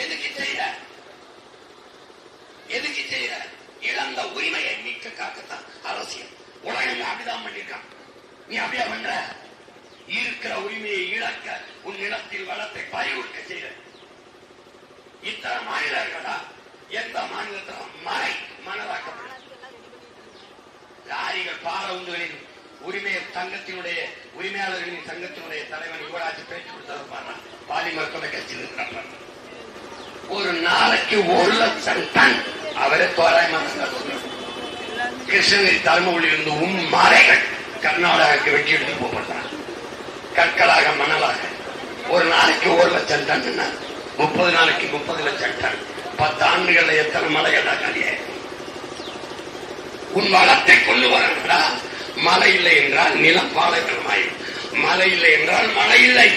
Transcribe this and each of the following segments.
எதுக்கு செய்யற எதுக்கு செய்யற இழந்த உரிமையை மீட்க காக்கத்தான் அரசியல். உலகம் அப்படிதான் பண்ணிருக்கான் நீ அப்படியா பண்ற? இருக்கிற உரிமையை இழக்க உன் நிலத்தில் வளத்தை பறிவுறுக்க செய்ய இத்தனை மாநிலம் இருக்கடா எந்த மாநிலத்தில் மறை மனதாக்கப்படும்? லாரிகள் பார உந்துகளின் உரிமை சங்கத்தினுடைய உரிமையாளர்களின் சங்கத்தினுடைய தலைவன் யுவராஜ் பேச்சு கொடுத்தது பாரு பாலிமர் தொலைக்காட்சியில் இருக்கிறார் ஒரு நாளைக்கு ஒரு லட்சம் டன். அவரே தோராயமா கிருஷ்ணகிரி தருமபுரியில் இருந்து உம் மலைகள் கர்நாடகாவுக்கு வெட்டி எடுத்து போகப்படுறாங்க கற்களாக மணலாக. ஒரு நாளைக்கு ஒரு லட்சம் டன் முப்பது நாளைக்கு முப்பது லட்சம் டன். பத்து ஆண்டுகள்ல எத்தனை மலைகள் காலியே உன் வளத்தை கொண்டு வரா மழை இல்லை என்றால் நிலம் பாலைவனமாயும் மழை இல்லை என்றால் மழை இல்லை.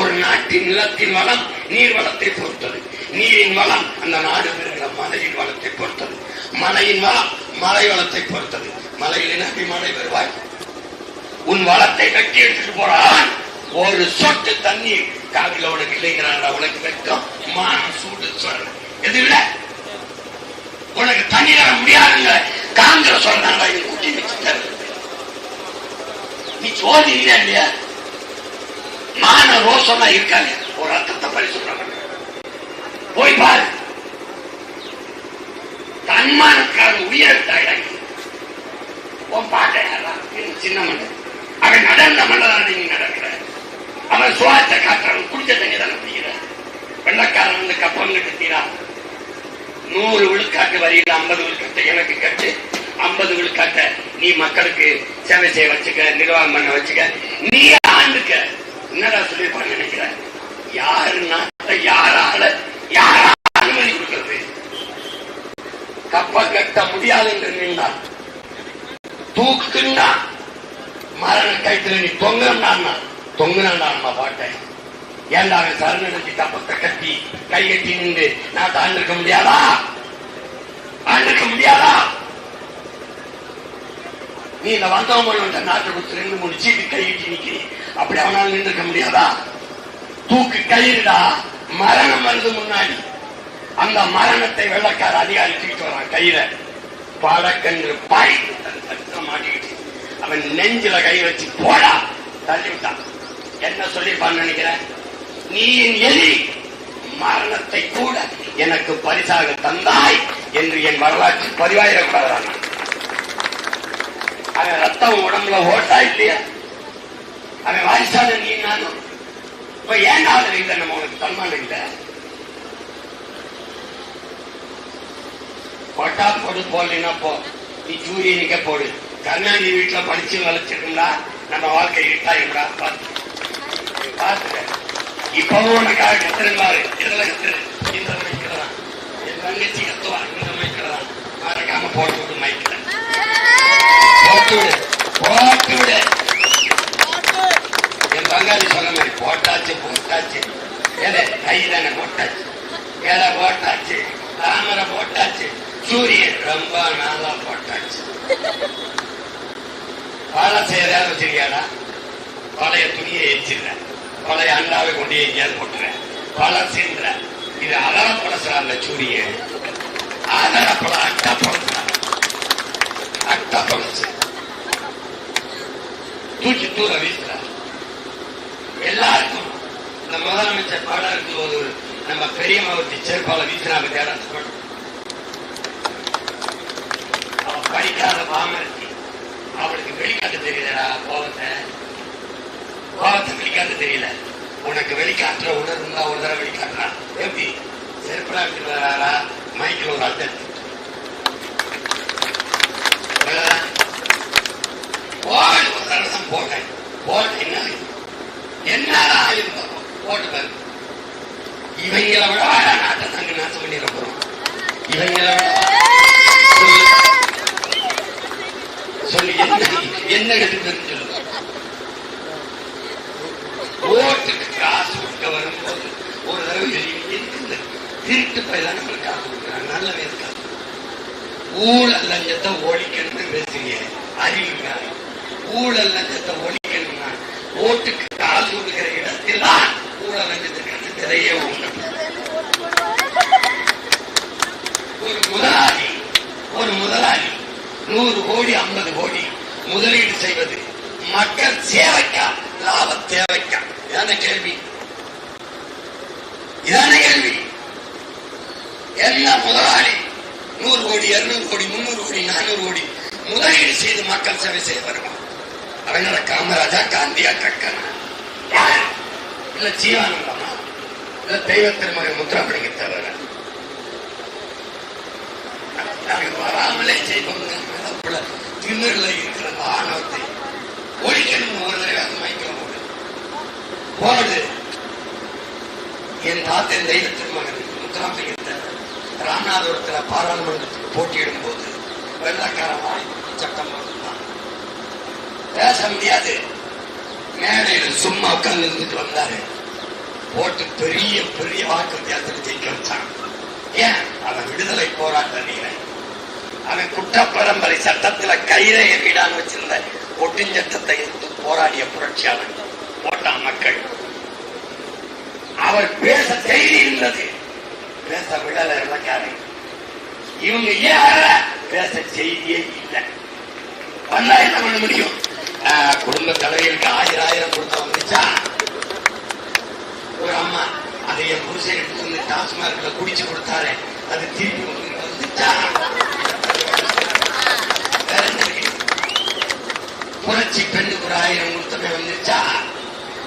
ஒரு நாட்டின் நிலத்தின் வளம் நீர் வளத்தை பொறுத்தது. நீரின் வளம் அந்த நாடு பெறுகிற மலையின் வளத்தை பொறுத்தது. மலையின் வளம் மலை வளத்தை பொறுத்தது. மலையில் நம்பி மழை வருவாய் உன் வளத்தை கட்டி எடுத்துட்டு போறான். ஒரு சொட்டு தண்ணீர். காவில உனக்கு இல்லைங்கிறான் உனக்கு வெட்கம். மானம் சூடு சொல்றேன் எது இல்ல உனக்கு தண்ணி தர முடியாதுங்க காங்கிரஸ் சொல்றாங்க இது கூட்டி வச்சுட்டாரு நீ சோதி இல்லையா மான ரோசம்லாம் இருக்காங்க ஒரு ரத்தத்தை போய் பாரு. தன்மானக்கார உயர்த்தாங்க உன் பாட்டை சின்ன மண்டல் அவன் நடந்த மண்டலம் நீங்க நடக்கிற. அவன் சுவாசத்தை காட்டுறான் குடிச்ச தண்ணி தானே பிடிக்கிற வெள்ளக்காரன் வந்து கப்பம் கட்டுத்தீரா நூறு விழுக்காட்டு வரியில் ஐம்பது விழுக்காட்டை எனக்கு கட்டு. ஐம்பது விழுக்காட்டை நீ மக்களுக்கு சேவை செய்ய வச்சுக்க நிர்வாகம் பண்ண வச்சுக்க. நீ ஆண்டுக்க என்னடா சொல்லிருப்பான்னு நினைக்கிற? யாரு நாட்டை யாரால யாரா அனுமதி கொடுக்கிறது? கப்ப கட்ட முடியாது என்று நின்றார் தூக்குன்னா மரண கைத்துல நீ தொங்குனா தொங்குனா பாட்டேன் ஏன்டா சரணடைஞ்சு கப்பத்தை கட்டி கை கட்டி நின்று நான் தாண்டிருக்க முடியாதா? ஆண்டிருக்க முடியாதா? நீ இந்த வந்தவங்க நாட்டை கொடுத்து ரெண்டு மூணு சீட்டு கை கட்டி நிக்கிறீ அப்படி அவனால நின்றுக்க முடியாதா? தூக்கு கயிறுடா மரணம் வருது முன்னாடி. அந்த மரணத்தை வெள்ளக்கார அதிகாரி தூக்கிட்டு வரான் கையில. பழக்கன்று பாய்ந்து தன் மாட்டிக்கிட்டு அவன் நெஞ்சில கை வச்சு போடா! தள்ளி விட்டான். என்ன சொல்லிருப்பான்னு நினைக்கிறேன்? நீ என் மரணத்தை கூட எனக்கு பரிசாக தந்தாய் என்று என் வரலாற்று பதிவாயிடக்கூடாதான். அவன் ரத்தம் உடம்புல ஓட்டா இல்லையா? அவன் வாரிசான நீ நானும் இப்ப ஏன் ஆதரவு இல்லை நம்ம உனக்கு தன்மானம் இல்லை? போட்டா போடு போடலைன்னா போ. நீ சூரியனுக்கே போடு. கருணாநிதி வீட்டுல படிச்சு வளர்ச்சிருந்தா நம்ம வாழ்க்கை இருட்டா இருட்டாயிருந்தா பார்த்து பார்த்துக்க இப்பவும் உனக்காக கத்திருந்தாரு இதுல கத்திரு. இந்த மைக்கிறதான் என் தங்கச்சி கத்துவா. இந்த மைக்கிறதான் மறக்காம போட்டு விடு மைக்கிற போட்டு விடு. போட்டு விடு. பங்காளி சொன்ன மாதிரி போட்டாச்சு போட்டாச்சு. ஏதே கை தானே போட்டாச்சு. ஏதா போட்டாச்சு? தாமரை போட்டாச்சு. சூரியன் ரொம்ப நாளா போட்டாச்சு. பாலை செய்யறா வச்சிருக்கியாடா? பழைய துணியை எரிச்சிடுறேன். பழைய அண்டாவை கொண்டு எங்கேயாவது போட்டுறேன் சென்ற இது அதர பழசுறாங்க சூரியன். அதர பழ அட்ட தூக்கி தூர வீசுற எல்லாருக்கும். இந்த முதலமைச்சர் பாடம் இருக்கும்போது நம்ம பெரிய மாவட்ட செருப்பால வீசினாங்க தேடம் அவ படிக்காத பாமரத்தி. அவளுக்கு வெளிக்காட்டு தெரியலடா கோபத்தை கோபத்தை வெளிக்காட்டு தெரியல. உனக்கு வெளிக்காட்டுற உணர்வு ஒரு தடவை வெளிக்காட்டுறான் எப்படி செருப்படா எடுத்துட்டு வராரா மைக்கில் ஒரு அட்டை போட்டேன் ஒரு தடவை தான் போட்டேன். என்ன என்னடா ஆயிருந்தோம் போட்டு இவங்களை விட நாட்டை நாங்க நாசம் பண்ணிட போறோம். இவங்களை சொல்லி என்ன எடுத்துன்னு சொல்லுங்க. ஓட்டுக்கு காசு கொடுக்க வரும்போது ஒரு தடவை எழுதி திருட்டு பயில நம்மளுக்கு காசு கொடுக்குறாங்க நல்லவே இருக்காது ஊழல் லஞ்சத்தை ஒழிக்கணும்னு பேசுறீங்க அறிவுங்க ஊழல் லஞ்சத்தை ஒழிக்கணும்னா ஓட்டுக்கு கதையே உண்டு. ஒரு முதலாளி ஒரு முதலாளி நூறு கோடி ஐம்பது கோடி முதலீடு செய்வது மக்கள் சேவைக்கா லாப தேவைக்கா? இதான கேள்வி. இதான கேள்வி. என்ன முதலாளி நூறு கோடி இருநூறு கோடி முன்னூறு கோடி நானூறு கோடி முதலீடு செய்து மக்கள் சேவை செய்ய வருவான் அவங்கள காமராஜா காந்தியா கக்கனா. இல்ல ஜீவானந்தம் தெய்வ திருமகன் முத்திராமலிங்க தவிர நாங்கள் வராமலே செய்வோம். திமிரில் இருக்கிற அந்த ஆணவத்தை ஒழிக்கணும் ஒரு தடவை அது மைக்கில் போடு. போனது என் தாத்தன் தெய்வ திருமகன் முத்துராமலிங்கத்தை ராமநாதபுரத்தில் பாராளுமன்றத்துக்கு போட்டியிடும் போது வெள்ளக்காரன் வாடி சட்டம் போட்டுதான் பேச முடியாது. மேடையில் சும்மா உட்கார்ந்து இருந்துட்டு வந்தாரு. போட்டு பெரிய பெரிய வாக்கு வித்தியாசத்தில் ஜெயிக்க வச்சான். ஏன்? அவன் விடுதலை போராட்ட நீரை அவன் குட்டப்பரம்பரை பரம்பரை சட்டத்துல கைரேக வீடான்னு வச்சிருந்த ஒட்டுஞ்சட்டத்தை எடுத்து போராடிய புரட்சியாளன் போட்டான் மக்கள். அவர் பேச செய்தி இருந்தது. பேச விடல இலக்காரை இவங்க ஏற பேச செய்தியே இல்லை. பண்ணா என்ன பண்ண முடியும்? ஆஹ், குடும்ப தலைவருக்கு ஆயிரம் ஆயிரம் கொடுத்த வந்துச்சா ஒரு அம்மா அதை என் புருஷன் எடுத்து வந்து டாஸ்மார்க்ல குடிச்சு கொடுத்தாரு அது திருப்பி உங்களுக்கு புரட்சி பெண்ணுக்கு ஒரு ஆயிரம் கொடுத்தமே வந்துருச்சா?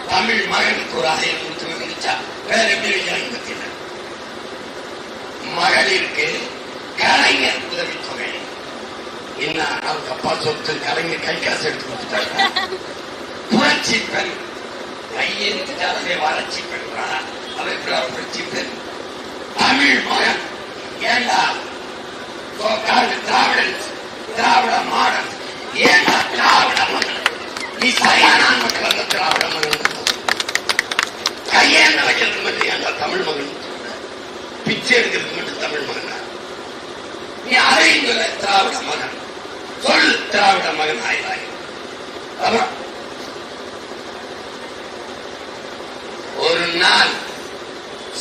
தமிழ் மகனுக்கு ஒரு ஆயிரம் கொடுத்தமே வந்துச்சா வேற எப்படி வைக்கிறாங்க பத்தின மகளிருக்கு கலைஞர் உதவித்தொகை. என்ன அவங்க அப்பா சொத்து கலைஞர் கை காசு எடுத்து கொடுத்துட்டாங்க. புரட்சி பெண் கையெழுத்துட்டாலே வறட்சி வளர்ச்சி அவ அதை புரட்சி பெண் தமிழ் மகன். ஏண்டா? சோக்காடு திராவிடன் திராவிட மாடன் ஏண்டா திராவிட மகன் நீ சரியான மக்கள் அந்த திராவிட மகன் கையேந்த வைக்கிறது மட்டும் ஏண்டா தமிழ் மகன்? பிச்சை எடுக்கிறது மட்டும் தமிழ் மகனா? நீ அதையும் சொல்ல திராவிட மகன். சொல் திராவிட மகன் ஆயிராய். அப்புறம் ஒரு நாள்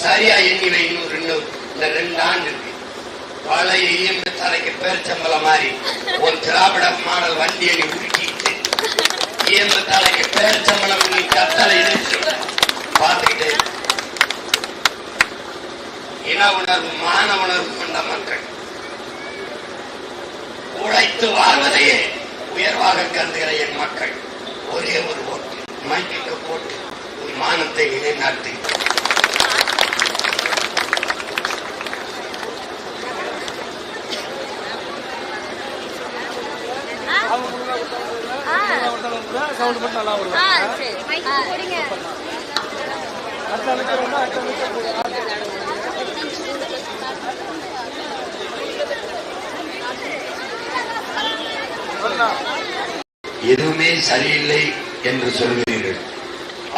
சரியா எண்ணி வைக்கணும் ரெண்டு இந்த ரெண்டு ஆண்டு இருக்கு. பழைய இயம்பு தலைக்கு பேர்ச்சம்பளம் மாதிரி ஒரு திராவிட மாடல் வண்டி அணி உருக்கிட்டு இயம்பு தலைக்கு பேர்ச்சம்பளம் நீ கத்தலை பார்த்துக்கிட்டே பார்த்துக்கிட்டு. இன உணர்வு மான உணர்வு கொண்ட மக்கள். உழைத்து வாழ்வதையே உயர்வாக கருதுகிற என் மக்கள். ஒரே ஒரு ஓட்டு. மைக்கு போட்டு மானத்தை நிலைநாட்டு. சவுண்ட் மட்டும் நல்லா வரும் அடுத்த அடுத்த எதுவுமே சரியில்லை என்று சொல்கிறீர்கள்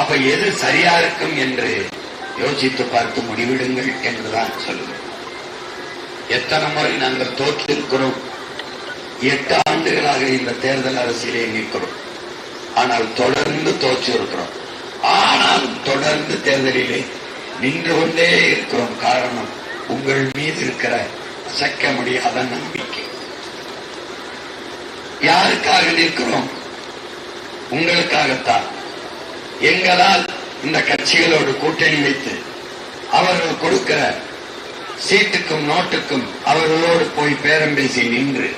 அப்ப எது சரியா இருக்கும் என்று யோசித்து பார்த்து முடிவிடுங்கள் என்றுதான் சொல்லுங்கள் எத்தனை முறை நாங்கள் தோற்றிருக்கிறோம்? எட்டு ஆண்டுகளாக இந்த தேர்தல் அரசியலே நிற்கிறோம். ஆனால் தொடர்ந்து தோற்று இருக்கிறோம் தொடர்ந்து தேர்தலிலே நின்று கொண்டே இருக்கிறோம். காரணம் உங்கள் மீது இருக்கிற சக்க முடியாத நம்பிக்கை யாருக்காக நிற்கிறோம்? உங்களுக்காகத்தான். எங்களால் இந்த கட்சிகளோடு கூட்டணி வைத்து அவர்கள் கொடுக்கிற சீட்டுக்கும் நோட்டுக்கும் அவர்களோடு போய் பேரம் பேசி நின்று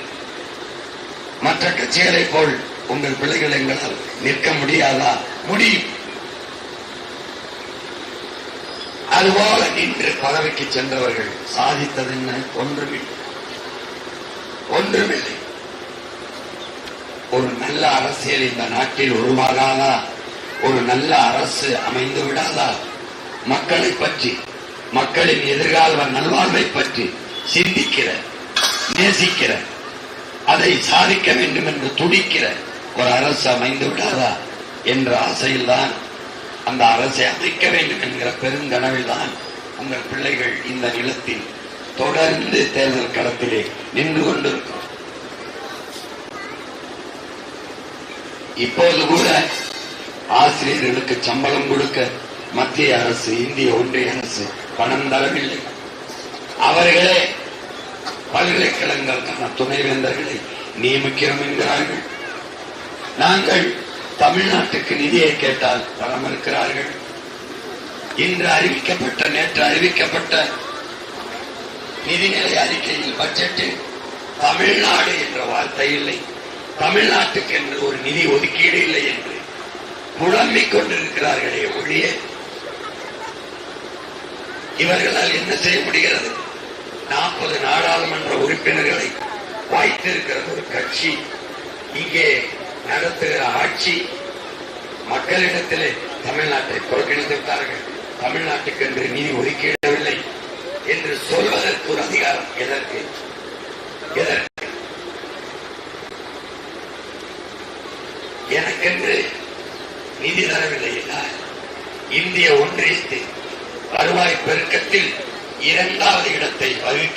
மற்ற கட்சிகளை போல் உங்கள் பிள்ளைகள் எங்களால் நிற்க முடியாதா? முடியும். அதுபோல நின்று பதவிக்கு சென்றவர்கள் சாதித்தது என்ன ஒன்றுமில்லை. ஒன்றுமில்லை. ஒரு நல்ல அரசியல் இந்த நாட்டில் உருவாகாதா? ஒரு நல்ல அரசு அமைந்து விடாதா? மக்களை பற்றி மக்களின் எதிர்கால நல்வாழ்வை பற்றி சிந்திக்கிற நேசிக்கிற அதை சாதிக்க வேண்டும் என்று துடிக்கிற ஒரு அரசு அமைந்து விடாதா? என்ற ஆசையில்தான் அந்த அரசை அமைக்க வேண்டும் என்கிற பெருங்கனவில் தான் உங்கள் பிள்ளைகள் இந்த நிலத்தில் தொடர்ந்து தேர்தல் களத்திலே நின்று கொண்டிருக்கிறோம். இப்போது கூட ஆசிரியர்களுக்கு சம்பளம் கொடுக்க மத்திய அரசு இந்திய ஒன்றிய அரசு பணம் தரவில்லை. அவர்களே பல்கலைக்கழகங்களுக்கான துணைவேந்தர்களை நியமிக்கிறோம் என்கிறார்கள். நாங்கள் தமிழ்நாட்டுக்கு நிதியை கேட்டால் பணம் இருக்கிறார்கள். இன்று அறிவிக்கப்பட்ட நேற்று அறிவிக்கப்பட்ட நிதிநிலை அறிக்கையில் பட்ஜெட்டில் தமிழ்நாடு என்ற வார்த்தை இல்லை. தமிழ்நாட்டுக்கு என்று ஒரு நிதி ஒதுக்கீடு இல்லை என்று புலம்பிக் கொண்டிருக்கிறார்களே ஒழிய இவர்களால் என்ன செய்ய முடிகிறது? நாற்பது நாடாளுமன்ற உறுப்பினர்களை வாய்த்திருக்கிற ஒரு கட்சி. இங்கே நடத்துகிற ஆட்சி மக்களிடத்திலே தமிழ்நாட்டை புறக்கணித்து விட்டார்கள் தமிழ்நாட்டுக்கு என்று நிதி ஒதுக்கீடு என்று சொல்வதற்கு ஒரு அதிகாரம் எதற்கு எதற்கு எனக்கென்று நிதி தரவில்லை என்றால் இந்திய ஒன்றியத்தின் வருவாய் பெருக்கத்தில் இரண்டாவது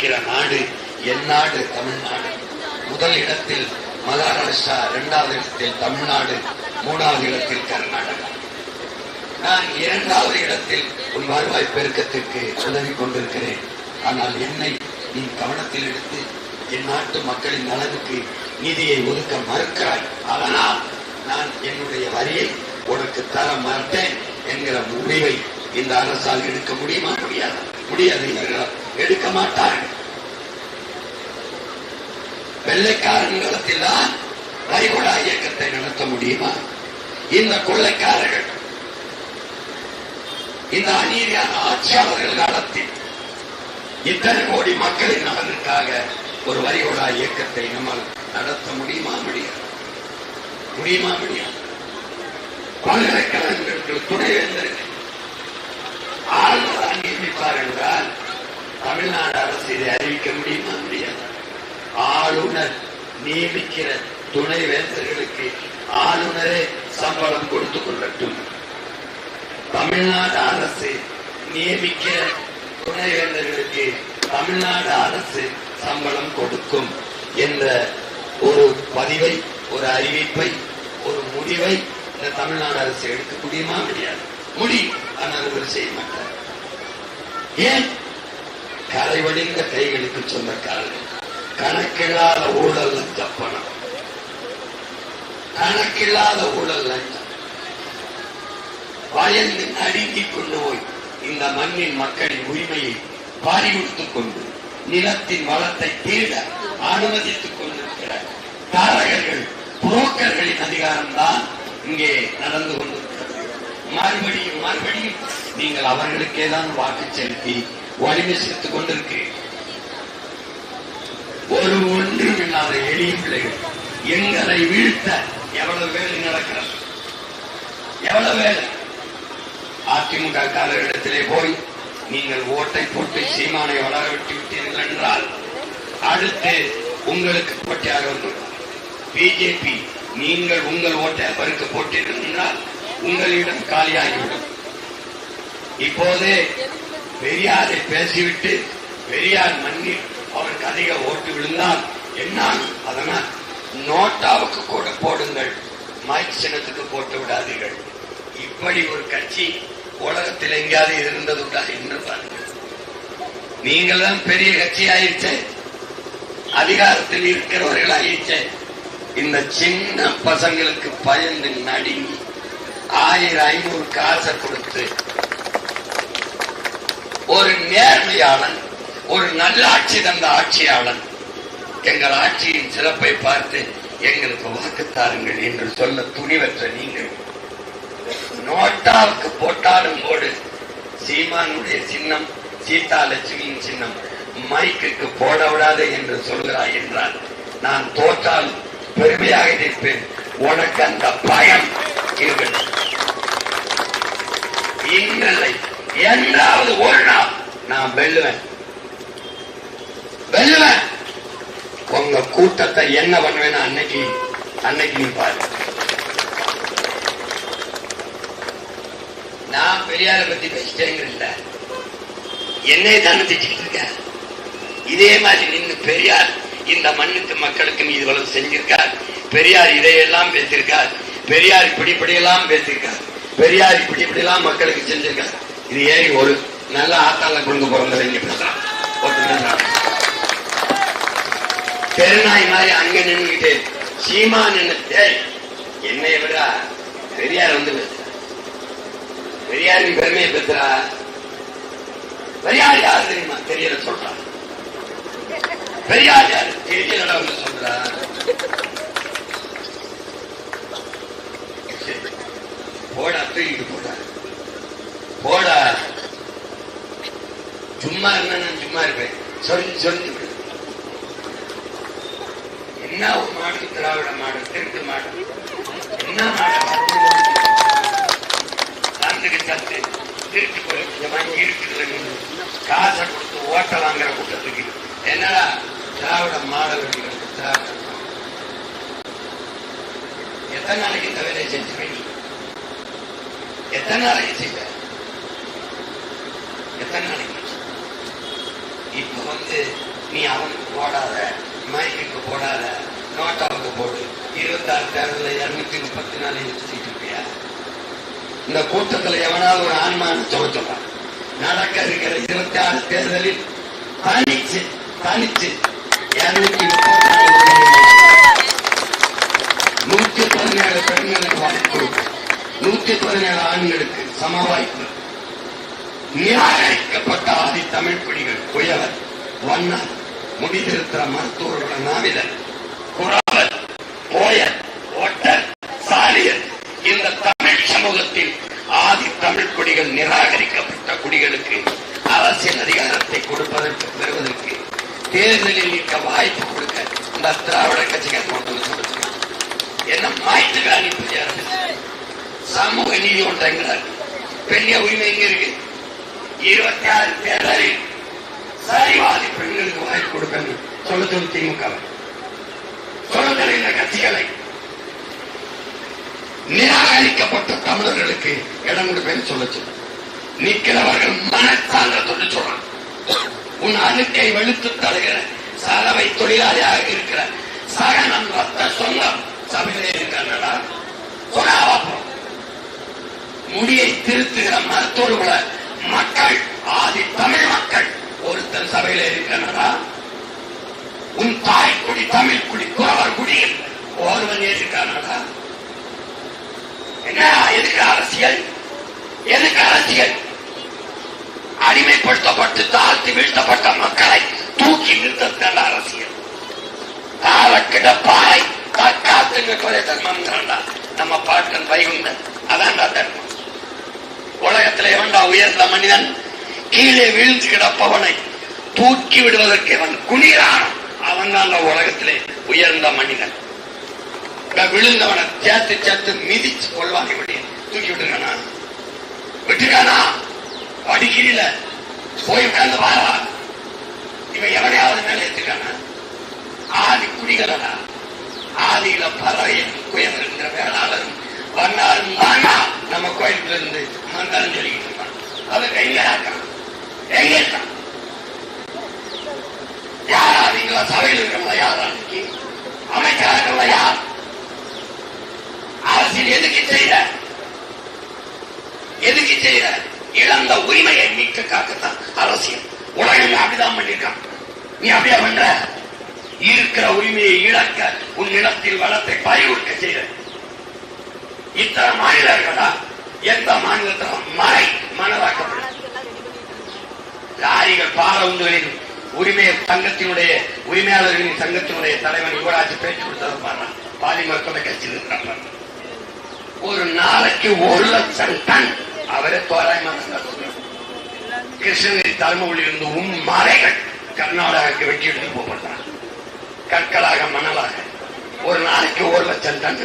இருக்கிற நாடு என் நாடு தமிழ்நாடு. முதல் இடத்தில் மகாராஷ்டிரா இரண்டாவது இடத்தில் தமிழ்நாடு மூணாவது இடத்தில் கர்நாடகா. நான் இரண்டாவது இடத்தில் உன் வருவாய் பெருக்கத்திற்கு உதவி கொண்டிருக்கிறேன். ஆனால் என்னை நீ கவனத்தில் எடுத்து என் நாட்டு மக்களின் நலனுக்கு நிதியை ஒதுக்க மறுக்கிறாய். அதனால் நான் என்னுடைய வரியை உனக்கு தர மாட்டேன் என்கிற முடிவை இந்த அரசால் எடுக்க முடியுமா? முடியாது. முடியாது என்கிறார். எடுக்க மாட்டார்கள். வெள்ளைக்காரன் காலத்தில் தான் வரிகொடா இயக்கத்தை நடத்த முடியுமா? இந்த கொள்ளைக்காரர்கள் இந்த அநீதியான ஆட்சியாளர்கள் காலத்தில் இத்தனை கோடி மக்களின் நலனுக்காக ஒரு வரிகொடா இயக்கத்தை நம்மால் நடத்த முடியுமா முடியாது? முடியுமா முடியாது? பல்கலைக்கழகங்களுக்கு துணைவேந்தர்கள் ஆளுநர் நியமிப்பார் தமிழ்நாடு அரசு இதை அறிவிக்க முடியுமா முடியாது. ஆளுநர் நியமிக்கிற துணைவேந்தர்களுக்கு ஆளுநரே சம்பளம் கொடுத்துக் கொள்ளட்டும். தமிழ்நாடு அரசு நியமிக்கிற துணைவேந்தர்களுக்கு தமிழ்நாடு அரசு சம்பளம் கொடுக்கும் என்ற ஒரு பதிவை ஒரு அறிவிப்பை ஒரு முடிவை இந்த தமிழ்நாடு அரசு எடுக்க முடியுமா முடியாது. முடியும். ஆனால் இவர் செய்ய மாட்டார். ஏன்? கரைவடிந்த கைகளுக்கு சொந்தக்காரர்கள் கணக்கில்லாத ஊழல் லஞ்ச பணம் கணக்கில்லாத ஊழல் லஞ்சம் பயந்து நடுங்கிக் கொண்டு போய் இந்த மண்ணின் மக்களின் உரிமையை பாரி கொண்டு நிலத்தின் வளத்தை தீட அனுமதித்துக் கொண்டிருக்கிற தாரகர்கள் புரோக்கர்களின் அதிகாரம்தான் இங்கே நடந்து கொண்டிருக்கிறது. மறுபடியும் மறுபடியும் நீங்கள் அவர்களுக்கே தான் வாக்கு செலுத்தி வலிமை சேர்த்துக் கொண்டிருக்கு. ஒரு ஒன்றும் இல்லாத எளிய பிள்ளைகள் எங்களை வீழ்த்த எவ்வளவு வேலை நடக்கிறது? எவ்வளவு வேலை? அதிமுக காலகட்டத்திலே போய் நீங்கள் ஓட்டை போட்டு சீமானை வளர விட்டு விட்டீர்கள் என்றால் அடுத்து உங்களுக்கு போட்டியாக வந்துவிடும் பிஜேபி நீங்கள் உங்கள் ஓட்டை அவருக்கு போட்டீர்கள் என்றால் உங்களிடம் காலியாகிவிடும். இப்போதே பெரியாரை பேசிவிட்டு பெரியார் மன்னி அவருக்கு அதிக ஓட்டு விழுந்தால் என்ன அதனால் நோட்டாவுக்கு கூட போடுங்கள். மைக் சின்னத்துக்கு போட்டு விடாதீர்கள். இப்படி ஒரு கட்சி உலகத்தில் எங்கேயாவது இருந்ததுண்டா என்று பாருங்கள். நீங்கள் தான் பெரிய கட்சி ஆயிடுச்சு அதிகாரத்தில் இருக்கிறவர்கள் ஆயிடுச்சு இந்த சின்ன பசங்களுக்கு பயந்து நடுங்கி ஆயிரம் ஐநூறு காசை கொடுத்து ஒரு நேர்மையாளன் ஒரு நல்லாட்சி தந்த ஆட்சியாளன். எங்கள் ஆட்சியின் சிறப்பை பார்த்து எங்களுக்கு வாக்கு தாருங்கள் என்று சொல்ல துணிவற்ற நீங்கள். நோட்டாவுக்கு போட்டாலும் போடு. சீமானுடைய சின்னம் சீதா லட்சுமியின் சின்னம். மைக்குக்கு போட விடாது என்று சொல்கிறாய் என்றால் நான் தோற்றால் பெருமையாக இருப்பேன் உனக்கு அந்த பயம் இருக்கட்டும் இன்னலை என்றாவது ஒரு நாள் நான் வெல்லுவேன். வெல்லுவேன். உங்க கூட்டத்தை என்ன பண்ணுவேன்னு அன்னைக்கு அன்னைக்கு நீ பாரு. நான் பெரியார பத்தி பேசிட்டேங்கிறல்ல என்னை தானே திட்டிட்டு இருக்கேன் இதே மாதிரி நின்று பெரியார் இந்த மண்ணுக்கு மக்களுக்கு நீ இவ்வளவு செஞ்சிருக்கார். பெரியார் இதையெல்லாம் பேசியிருக்கார். பெரியார் இப்படி இப்படியெல்லாம் பேசியிருக்கார். பெரியார் இப்படி இப்படி மக்களுக்கு செஞ்சிருக்கார். இது ஏறி ஒரு நல்ல ஆத்தால கொடுங்க பிறந்ததை இங்க பேசுறான் பெருநாய் மாதிரி அங்க நின்னுகிட்டு சீமா நின்று என்னை விட பெரியார் வந்து பேசுறா. பெரியாரின் பெருமையை பேசுறா. பெரியார் யார் தெரியுமா? தெரியல சொல்றா. பெரியார் யாரு? தெரியல வந்து சொல்றா. சரி. போடா தூக்கிட்டு போட. சும்மா இருந்தா நான் சும்மா இருப்பேன். சொல்லி சொல்லி. என்ன மாடு திராவிட மாடு தெற்கு மாடு? என்ன மாடு? சாந்துக்கு சத்து திருட்டு போய் இந்த இருக்குது காசை கொடுத்து ஓட்ட வாங்குற கூட்டத்துக்கு. என்னடா திராவிட மாடை வெட்டிக்கிறது திராவிட எத்தனை நாளைக்கு இந்த வேலையை செஞ்சுருவீங்க எத்தனை நாளைக்கு செய்வ? எத்தனை நாளைக்கு? இப்போ வந்து நீ அவனுக்கு போடாத மைக்குக்கு போடாத நோட்டாவுக்கு போடு. இருபத்தாறு தேர்தலில் இருநூத்தி முப்பத்தி நாலு வச்சுட்டு இருப்பியா இந்த கூட்டத்தில் எவனாவது ஒரு ஆன்மான சொல்ல நடக்க இருக்கிற இருபத்தி ஆறு தேர்தலில் தனிச்சு தனிச்சு இருநூத்தி முப்பத்தி நாலு நூத்தி பதினேழு பெண்களுக்கு வாய்ப்பு நூத்தி பதினேழு ஆண்களுக்கு சம வாய்ப்பு நிராகரிக்கப்பட்ட ஆதி தமிழ் குடிகள் குயவர் வண்ணர் முடிதிருத்திர மருத்துவர்கள் நாவிதர் குறாவர் போயர் ஒட்டர் சாலியர் இந்த தமிழ் சமூகத்தில் ஆதி தமிழ் குடிகள் நிராகரிக்கப்பட்ட குடிகளுக்கு அரசியல் அதிகாரத்தை கொடுப்பதற்கு பெறுவதற்கு தேர்தலில் நிற்க வாய்ப்பு கொடுக்க இந்த திராவிட கட்சிகள் கொண்டு வந்து என்ன மாய்த்து காணிப்பு சமூக நீதி ஒன்றுங்கிறார் பெண்ணிய உரிமை எங்க இருக்கு? இருபத்தி ஆறு தேர்தலில் சரிவாதி பெண்களுக்கு வாய்ப்பு கொடுக்கணும். சொல்ல திமுக. சுதந்திர இந்த கட்சிகளை. நிராகரிக்கப்பட்ட தமிழர்களுக்கு இடம் கொடுப்பேன்னு சொல்ல சொல்லு நிற்கிறவர்கள் மனசான்ற சொல்றான் உன் அணுக்கை வெளுத்து தருகிற சலவை தொழிலாளியாக இருக்கிற சகனம் ரத்த சொந்தம் சபையிலே இருக்கிறா முடியை திருத்துகிற மரத்தோடு கூட மக்கள் ஆதி தமிழ் மக்கள் ஒருத்தர் சபையில இருக்கிறாரா? உன் தாய் குடி தமிழ் குடி குறவர் குடியில் ஒருவன் இருக்கானடா என்ன எதுக்கு அரசியல்? எதுக்கு அரசியல்? அடிமைப்படுத்தப்பட்டு தாழ்த்தி வீழ்த்தப்பட்ட மக்களை தூக்கி நிறுத்த அரசியல். தாழக்கிட பாறை தற்காத்து கொலை தர்மம் நம்ம பாட்டன் வைகுண்டன் அதான் தர்மம். உலகத்தில் எவன்டா உயர்ந்த மனிதன். கீழே வீழ்ந்து கிடப்பவனை தூக்கி விடுவதற்கு அவன் குளிரான அவன் தான் உலகத்திலே உயர்ந்த மனிதன். விழுந்தவனை சேர்த்து சேர்த்து மிதிச்சு கொள்வான் இப்படி தூக்கி விட்டுருக்கானா? விட்டுருக்கானா? படிக்கிறீல. போய் உட்கார்ந்து வாரா இவன் எவனையாவது மேல ஏத்துக்கானா ஆதி குடிகளா ஆதியில பறையன் குயவருங்கிற வேளாளரும் வண்ணாரும் நம்ம கோயிலுக்குள்ள இருந்து வந்தாலும் சொல்லிட்டு இருக்கான் அதுக்கு எங்க இருக்கான் எங்க இருக்கான் யார் ஆதிங்களா சபையில் இருக்கிறவங்க யார் அன்னைக்கு அமைச்சரா இருக்கிறவங்க யார்? அரசியல் எதுக்கு செய்யற? எதுக்கு செய்யற? இழந்த உரிமையை மீட்க காக்கத்தான் அரசியல். உலகம் அப்படிதான் பண்ணிருக்கான் நீ அப்படியா பண்ற? இருக்கிற உரிமையை இழக்க உன் நிலத்தில் வளத்தை பறிவுறுக்க செய்த. இத்தனை மாநிலர்களா? எந்த மாநிலத்திலும் மழை மணலாக்கப்படும் லாரிகள் பாரவுந்துகளின் உரிமையை சங்கத்தினுடைய உரிமையாளர்களின் சங்கத்தினுடைய தலைவன் யுவராஜ் பேச்சு கொடுத்தது பாலிமர் தொலைக்காட்சியில் இருக்கிறார் ஒரு நாளைக்கு ஒரு லட்சம் டன் அவரே தோராயமா சொல்றார். கிருஷ்ணகிரி தருமபுரியில் இருந்து உம் மலைகள் கர்நாடகாவுக்கு வெட்டி எடுத்து போகப்படுறான் கற்களாக மணலாக. ஒரு நாளைக்கு ஒரு லட்சம் டன்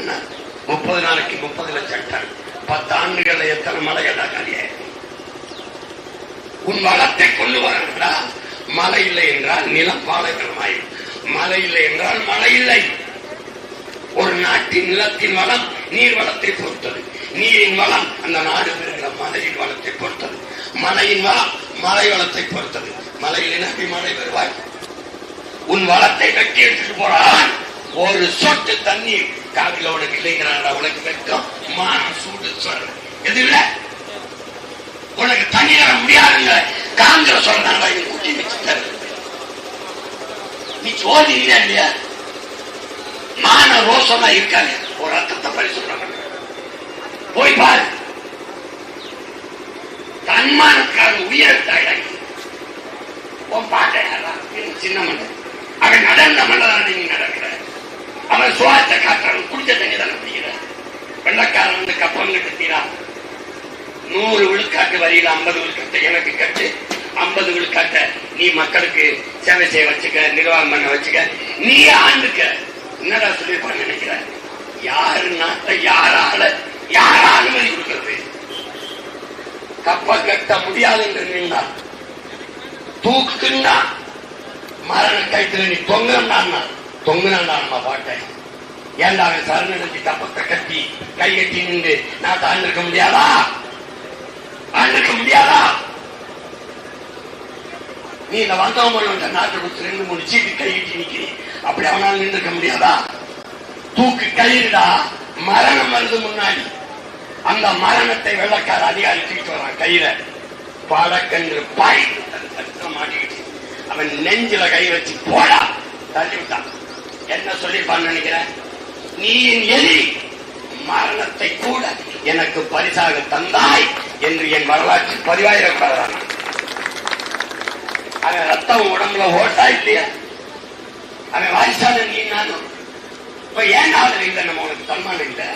முப்பது நாளைக்கு முப்பது லட்சம் டன். பத்து ஆண்டுகள்ல எத்தனை மலைகள் காலியாயிருக்கும் உன் வளத்தை கொண்டு வரா மழை இல்லை என்றால் நிலம் பாலைவனமாயும் மழை இல்லை என்றால் மழை இல்லை. ஒரு நாட்டின் நிலத்தின் வளம் நீர் வளத்தை பொறுத்தது. நீரின் வளம் அந்த நாடு பெறுகிற மலையின் வளத்தை பொறுத்தது. மலையின் வளம் மலை வளத்தை பொறுத்தது. மலையில் நம்பி மழை வருவாய் உன் வளத்தை வெட்டி எடுத்துட்டு போறான் ஒரு சொட்டு தண்ணீர். காவிலோட உனக்கு இல்லைங்கிறான் உனக்கு வெட்கம். மானம் சூடு சொல்ற எது இல்ல? உனக்கு தண்ணி தர முடியாதுங்க காங்கிரஸ் சொல்றாங்க இது குட்டி வச்சுட்டாரு நீ சோதினா இல்லையா மான ரோசமா இருக்காங்க ஒரு ரத்தத்தை சொல்றாங்க போய் பாரு. தன்மானத்துக்காக உயர்த்தாய் உன் பாட்டை சின்ன மண்டல் அவன் நடந்த மண்டலம் நீ நடக்கிற. அவன் சுவாசத்தை காட்டுறான். குடிச்ச தண்ணி தானே பிடிக்கிறான் வெள்ளக்காரன் வந்து கப்பம் கட்டுத்தீரா நூறு விழுக்காட்டு வரியில ஐம்பது விழுக்காட்டை எனக்கு கட்டு. ஐம்பது விழுக்காட்டை நீ மக்களுக்கு சேவை செய்ய வச்சுக்க நிர்வாகம் பண்ண வச்சுக்க நீ ஆண்டுக்க. என்னடா சொல்லிருப்பான்னு நினைக்கிற யாரு நாட்டை யாரால யார அனுமதி கொடுக்கிறது? கப்ப கட்ட முடியாது என்று நின்றா தூக்குன்னா மரண கைத்துல நீ தொங்குறான்னா தொங்குறான்டா நம்ம பாட்டேன் ஏன்டா அவன் சரணடைஞ்சு கப்பத்தை கட்டி கை கட்டி நின்று நான் தாண்டிருக்க முடியாதா? தாழ்ந்திருக்க முடியாதா? நீ இந்த வந்தவங்க நாட்டை கொடுத்து ரெண்டு மூணு சீட்டு கை கட்டி நிக்கிறீ அப்படி அவனால நின்றுக்க முடியாதா? தூக்கு கயிறுடா. மரணம் வருது முன்னாடி. அந்த மரணத்தை வெள்ளக்கார அதிகாரி தூக்கிட்டு வரான் கையில. படக்கன்று பாய். மாட்டிக்கிட்டு. அவன் நெஞ்சில கை வச்சு போடா. தள்ளி விட்டான். என்ன சொல்லிருப்பான்னு நினைக்கிறேன்? நீ என் எலி மரணத்தை கூட எனக்கு பரிசாக தந்தாய் என்று என் வரலாற்று பதிவாயிரக்கூடாதான் அவன் ரத்தம் உடம்புல ஓட்டா இல்லையா அவன் வாரிசான நீ நானும். இப்ப ஏன் ஆதரவு இல்லை? நம்ம உனக்கு தன்மானம் இல்லை.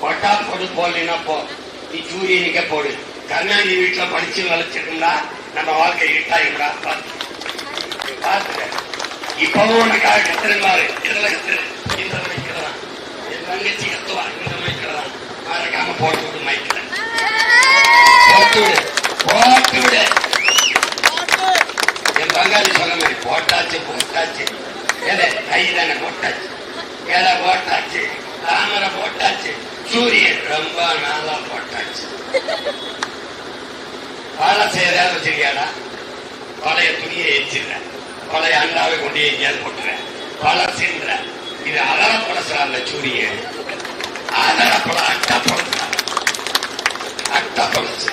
போட்டா போடு போடலைன்னா போ. நீ சூரியனுக்க போடு. கருணாநிதி வீட்டுல படிச்சு வளர்ச்சிருந்தா நம்ம வாழ்க்கை இருட்டா இருக்கா பார்த்து பார்த்துக்க இப்பவும் உனக்காக கத்திருந்தாரு இதுல கத்துரு இந்த மைக்கிறதான் என் தங்கச்சி கத்துவா. இந்த மைக்கிறதான் மறக்காம போட்டு விடு மைக்கிற போட்டு விடு. போட்டு விடு. என் பங்காளி சொன்ன மாதிரி போட்டாச்சு போட்டாச்சு. ஏதே கை தானே போட்டாச்சு. ஏதா போட்டாச்சு. தாமரை போட்டாச்சு. சூரியன் ரொம்ப நாளா போட்டாச்சு. பல வச்சிருக்கியாடா? பழைய துணியை எச்சிடுற பழைய அண்ணாவை கொண்டு எங்கேயாவது போட்டுறேன் பல சிந்துற இது அதர அந்த சூரியன் அதர பழ அட்ட பழசுறாங்க அட்ட பழசு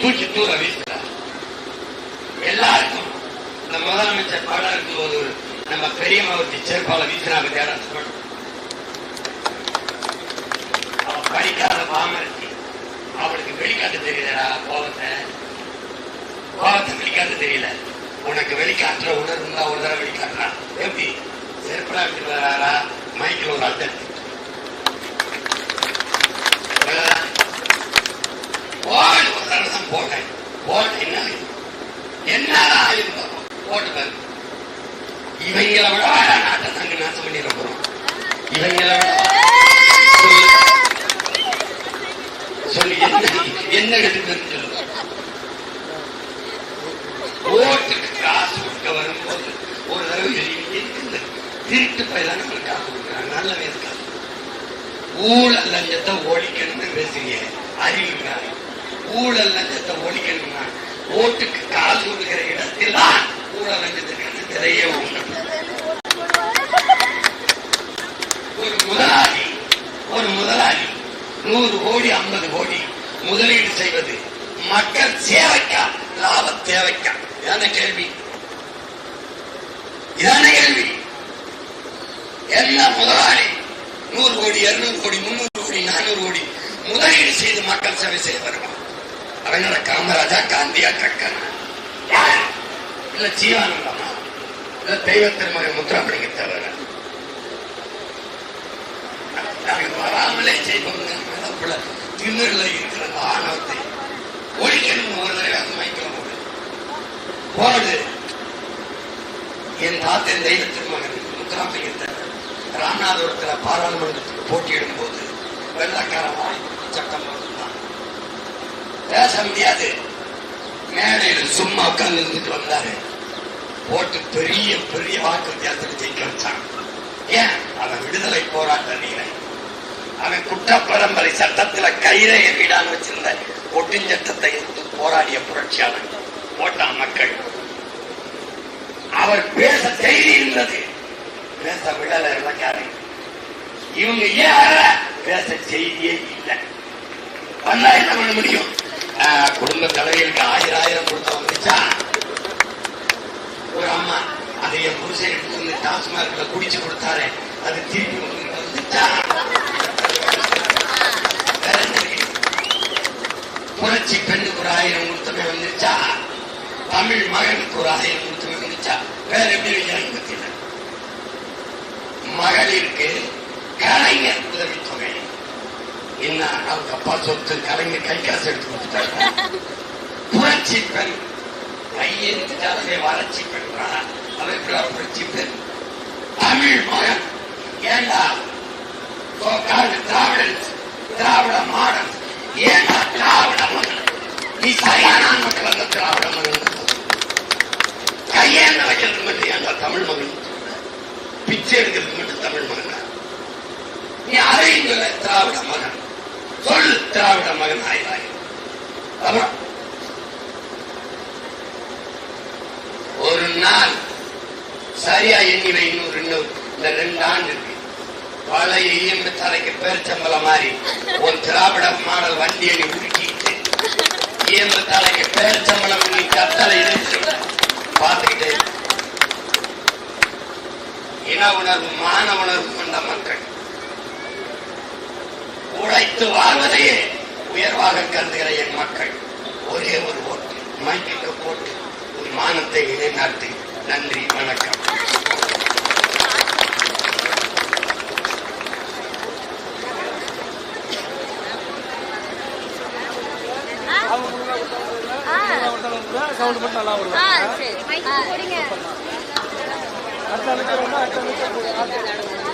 தூக்கி தூர வீசுற எல்லாருக்கும் இந்த முதலமைச்சர் படம் இருக்கும்போது நம்ம பெரியம்மா ஒருத்தி வீசுறாங்க வீசினாங்க சொல்லணும் அவன் படிக்காத பாமரத்தி அவளுக்கு வெளிக்காட்ட தெரியலடா கோபத்தை. கோபத்தை தெரியல. உனக்கு வெளிக்காட்டுற உணர்வு இருந்தா ஒரு தடவை வெளிக்காட்டுறான் எப்படி? செருப்படா விட்டு வராரா? மைக்கில் ஒரு அர்த்தம் போடு ஒரு தடவை தான் போட்டேன். போட்டேன் என்ன? என்னடா ஆயிருந்தோம் போட்டு இவங்களை விட நாட்டை தங்க நாசம் பண்ணிட போறோம். இவங்களை விட என்ன என்ன ஓட்டுக்கு காசு கொடுக்க வரும்போது ஒரு தடவை எதுக்கு திருட்டு பயிலான நம்மளுக்கு காசு கொடுக்குறாங்க நல்லவே இருக்காது ஊழல் லஞ்சத்தை ஒழிக்கணும்னு பேசுறீங்க அறிவுங்கிறாங்க ஊழல் லஞ்சத்தை ஒழிக்கணும்னா ஓட்டுக்கு காசு கொடுக்கிற இடத்தில் தான் ஊழல் லஞ்சத்துக்கு நிறைய உண்டு ஒரு முதலாளி ஒரு முதலாளி நூறு கோடி ஐம்பது கோடி முதலீடு செய்வது மக்கள் சேவைக்கா லாப தேவைக்கா இதான கேள்வி. இதான கேள்வி. எல்லா முதலாளி நூறு கோடி இருநூறு கோடி முன்னூறு கோடி நானூறு கோடி முதலீடு செய்து மக்கள் சேவை செய்ய வருவான் அவனோட காமராஜா காந்தியா கக்கனா இல்ல ஜீவானந்தமா இல்ல தெய்வ திருமகை முத்துராமலிங்க தவிர. வராமலே செய்வோங்க மனப்புல திமிரில் இருக்கிற அந்த ஆணவத்தை ஒழிக்கணும் ஒரு தடவை அது மைக்கில் போனது. என் தாத்தன் தெய்வ திருமகன் முத்துராமலிங்க ராமநாதபுரத்தில் பாராளுமன்றத்துக்கு போட்டியிடும் போது வெள்ளக்காரமாய் சட்டம் போட்டுதான் பேச முடியாது. மேடையில் சும்மா உட்கார்ந்து இருந்துட்டு வந்தாரு. போட்டு பெரிய பெரிய வாக்கு வித்தியாசத்தில் ஜெயிக்க வச்சான். ஏன்? அவன் விடுதலை போராட்ட நீரை அவன் குற்றப்பரம்பரை சட்டத்துல கையில வீடான்னு வச்சிருந்த ஒட்டுஞ்சட்டத்தை எதிர்த்து போராடிய புரட்சியாளன். போட்டான் மக்கள். அவர் பேச தைரியம் இருந்தது. பேச விடல இலக்காரன் இவங்க ஏன் பேச செய்தியே இல்லை. பண்ணா என்ன பண்ண முடியும்? ஆஹ், குடும்ப தலைவர்களுக்கு ஆயிரம் ஆயிரம் கொடுத்த வந்துச்சா? ஒரு அம்மா அதை என் புருஷன் எடுத்து வந்து டாஸ்மார்க்ல குடிச்சு கொடுத்தாரு. அது திருப்பி வந்துச்சா? புரட்சி பெண்ணுக்கு ஒரு ஆயிரம் கொடுத்தமே வந்துச்சா? தமிழ் மகனுக்கு ஒரு ஆயிரம் கொடுத்து நினைச்சா வேற எப்படி வைக்கிறாங்க பத்தியில மகளிருக்கு கலைஞர் உதவித்தொகை என்ன அவங்க அப்பா சொத்து கலைஞர் கை காசு எடுத்து கொடுத்துட்டாங்க புரட்சி பெண். கையெழுத்தாலே வறட்சி வளர்ச்சி அவ எப்படா புரட்சி பெண்? தமிழ் மகன். ஏண்டா? சோக்காடு திராவிடன் திராவிட மாடல். ஏண்டா திராவிட மகன் நீ சரியான மக்கள் அந்த திராவிட மகன் ஏன் வைக்கிறது மட்டும்? ஏண்டா தமிழ் மகன்? பிச்சை எடுக்கிறது மட்டும் தமிழ் மகன் நீ அதையும் சொல்ல திராவிட மகன். சொல் திராவிட மகன் ஆயிராய் அப்புறம்? ஒரு நாள் சரியா எண்ணி வைக்கணும் ரெண்டு இந்த ரெண்டு ஆண்டு இருக்கு. பழைய இயம்பு தலைக்கு பேர்ச்சம்பளம் மாதிரி ஒரு திராவிட மாடல் வண்டியை நீ உருக்கிட்டு இயம்பு தலைக்கு பேர்ச்சம்பளம் நீ கத்தலை இருந்து பார்த்துக்கிட்டே இன உணர்வு மான உணர்வு கொண்ட மக்கள் உழைத்து வாழ்வதையே உயர்வாக கருதுகிற என் மக்கள் ஒரே ஒரு ஓட்டு மைக்கு போட்டு ஒரு மானத்தை நிலைநாட்டு நன்றி வணக்கம் அவங்க முன்னாடி ஒருத்தவங்க சவுண்ட் மட்டும் நல்லா வரும் அடுத்த நிமிஷம் அடுத்த நிமிஷம்